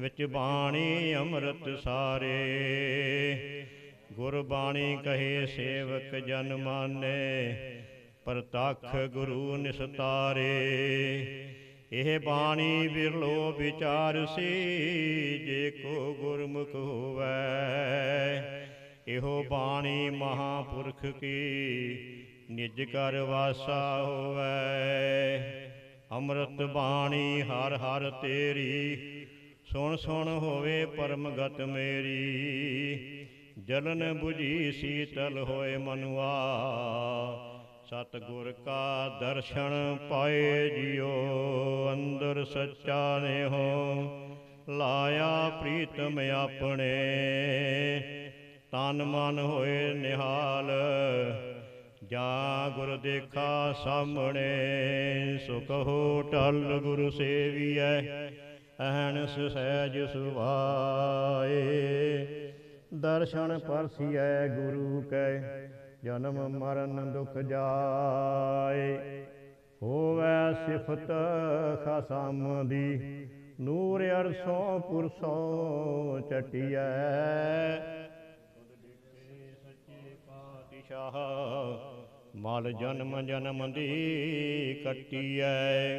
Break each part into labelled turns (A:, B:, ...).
A: ਵਿੱਚ ਬਾਣੀ ਅੰਮ੍ਰਿਤ ਸਾਰੇ। ਗੁਰ ਬਾਣੀ ਕਹੇ, ਸੇਵਕ ਜਨ ਮਾਨੇ, ਪ੍ਰਤੱਖ ਗੁਰੂ ਨਿਸਤਾਰੇ। ਇਹ ਬਾਣੀ ਬਿਰਲੋ ਵਿਚਾਰ ਸੀ, ਜੇ ਕੋ ਗੁਰਮੁਖ ਹੋਵੇ। ਇਹੋ ਬਾਣੀ ਮਹਾਪੁਰਖ ਕੀ ਨਿਜ ਕਰ ਵਾਸਾ ਹੋਵੇ। ਅੰਮ੍ਰਿਤ ਬਾਣੀ ਹਰ ਹਰ ਤੇਰੀ ਸੁਣ ਸੁਣ ਹੋਵੇ ਪਰਮਗਤ ਮੇਰੀ, ਜਲਨ 부ਜੀ ਸੀਤਲ ਹੋਏ ਮਨੁਆ। ਸਤਿਗੁਰ ਕਾ ਦਰਸ਼ਨ ਪਾਏ ਜਿਉ, ਅੰਦਰ ਸੱਚਾ ਨੇ ਹੋ ਲਾਇਆ ਪ੍ਰੀਤਮ ਆਪਣੇ, ਤਨ ਮਨ ਹੋਏ ਨਿਹਾਲ। ਜਾ ਗੁਰ ਦੇਖਾ ਸਾਹਮਣੇ, ਸੁਖ ਹੋ ਟਲ ਗੁਰੂ ਸੇਵੀਐ। ਅਹਨਸ ਸਹਿਜ ਸੁਭਾਏ। ਦਰਸ਼ਨ ਪਰਸੀਐ ਗੁਰੂ ਕੈ, ਜਨਮ ਮਰਨ ਦੁਖ ਜਾਏ। ਹੋਵੇ ਸਿਫਤ ਖਸਮ ਦੀ, ਨੂਰ ਅਰਸੋਂ ਪੁਰਸੋਂ ਚਟਿਐ। ਸੱਚੇ ਪਾਤਸ਼ਾਹ ਮਲ ਜਨਮ ਜਨਮ ਦੀ ਕੱਟੀਐ।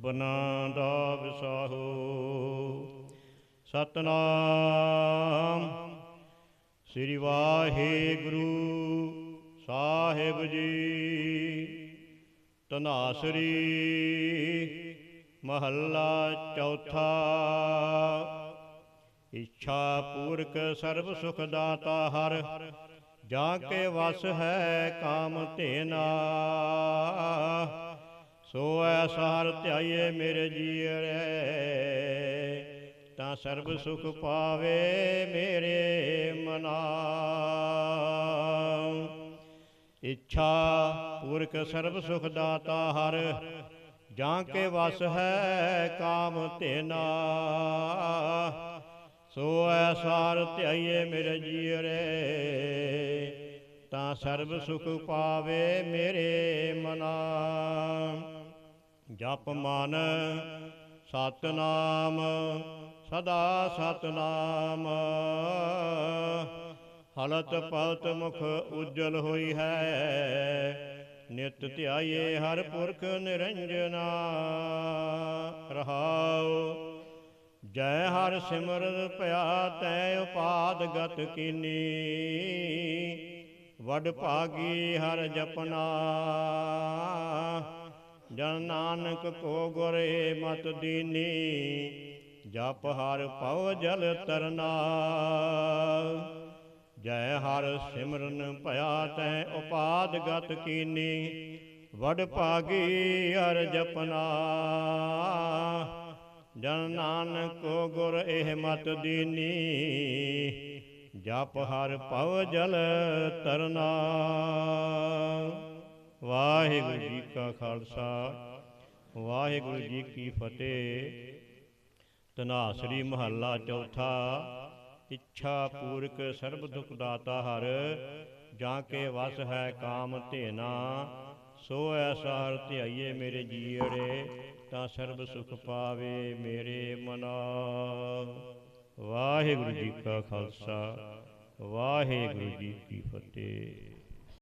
A: ਸਭਨਾ ਦਾ ਵਿਸਾਹੋ ਸਤਨਾਮ ਸ੍ਰੀ ਵਾਹਿਗੁਰੂ ਸਾਹਿਬ ਜੀ। ਤਨਾਸਰੀ ਮਹੱਲਾ ਚੌਥਾ। ਇੱਛਾ ਪੂਰਕ ਸਰਬ ਸੁਖ ਦਾਤਾ ਹਰ, ਜਾ ਕੇ ਵਸ ਹੈ ਕਾਮ ਧੇਨਾ। ਸੋ ਐਸਾ ਹਰ ਧਿਆਏ ਮੇਰੇ ਜੀਅਰੇ, ਤਾਂ ਸਰਬ ਸੁਖ ਪਾਵੇ ਮੇਰੇ ਮਨਾ। ਇੱਛਾ ਪੂਰਕ ਸਰਬ ਸੁਖ ਦਾਤਾ ਹਰ, ਜਾਂ ਕੇ ਵਸ ਹੈ ਕਾਮ ਧੇਨਾ। ਸੋ ਐਸਾਰ ਧਿਆਈਏ ਮੇਰੇ ਜੀਅਰੇ, ਤਾਂ ਸਰਬ ਸੁਖ ਪਾਵੇ ਮੇਰੇ ਮਨਾ। ਜਪ ਮਨ, ਸਤਨਾਮ, ਸਦਾ ਸਤਨਾਮ। ਹਲਤ ਪਲਤ ਮੁਖ ਉਜਲ ਹੋਈ ਹੈ, ਨਿਤ ਧਿਆਏ ਹਰ ਪੁਰਖ ਨਿਰੰਜਨਾ। ਰਹਾਉ, ਜੈ ਹਰ ਸਿਮਰਤ ਭਇਆ ਤੈ ਉਪਾਦ ਗਤ ਕੀਨੀ। ਵਡ ਭਾਗੀ ਹਰ ਜਪਨਾ। ਜਨ ਨਾਨਕ ਕੋ ਗੁਰੇ ਮਤ ਦੀਨੀ, ਜਪ ਹਰ ਪਉ ਜਲ ਤਰਨਾ। ਜੈ ਹਰ ਸਿਮਰਨ ਭਇਆ ਤੈ ਉਪਾਦ ਗਤ ਕੀਨੀ, ਵਡ ਭਾਗੀ ਹਰ ਜਪਨਾ। ਜਨ ਨਾਨਕ ਕੋ ਗੁਰ ਇਹ ਮਤ ਦੀਨੀ, ਜਪ ਹਰ ਪਉ ਜਲ ਤਰਨਾ। ਵਾਹਿਗੁਰੂ ਜੀ ਕਾ ਖਾਲਸਾ, ਵਾਹਿਗੁਰੂ ਜੀ ਕੀ ਫਤਿਹ। ਤਨਾਸਰੀ ਮਹੱਲਾ ਚੌਥਾ, ਇੱਛਾ ਪੂਰਕ ਸਰਬ ਦੁਖ ਦਾਤਾ ਹਰ, ਜਾਂ ਕੇ ਵਸ ਹੈ ਕਾਮ ਧੇਨਾ ਸੋ ਐਸਾ ਹਰ ਧਿਆਈਏ ਮੇਰੇ ਜੀਅਰੇ ਤਾਂ ਸਰਬ ਸੁਖ ਪਾਵੇ ਮੇਰੇ ਮਨਾ। ਵਾਹਿਗੁਰੂ ਜੀ ਕਾ ਖਾਲਸਾ, ਵਾਹਿਗੁਰੂ ਜੀ ਕੀ ਫਤਿਹ।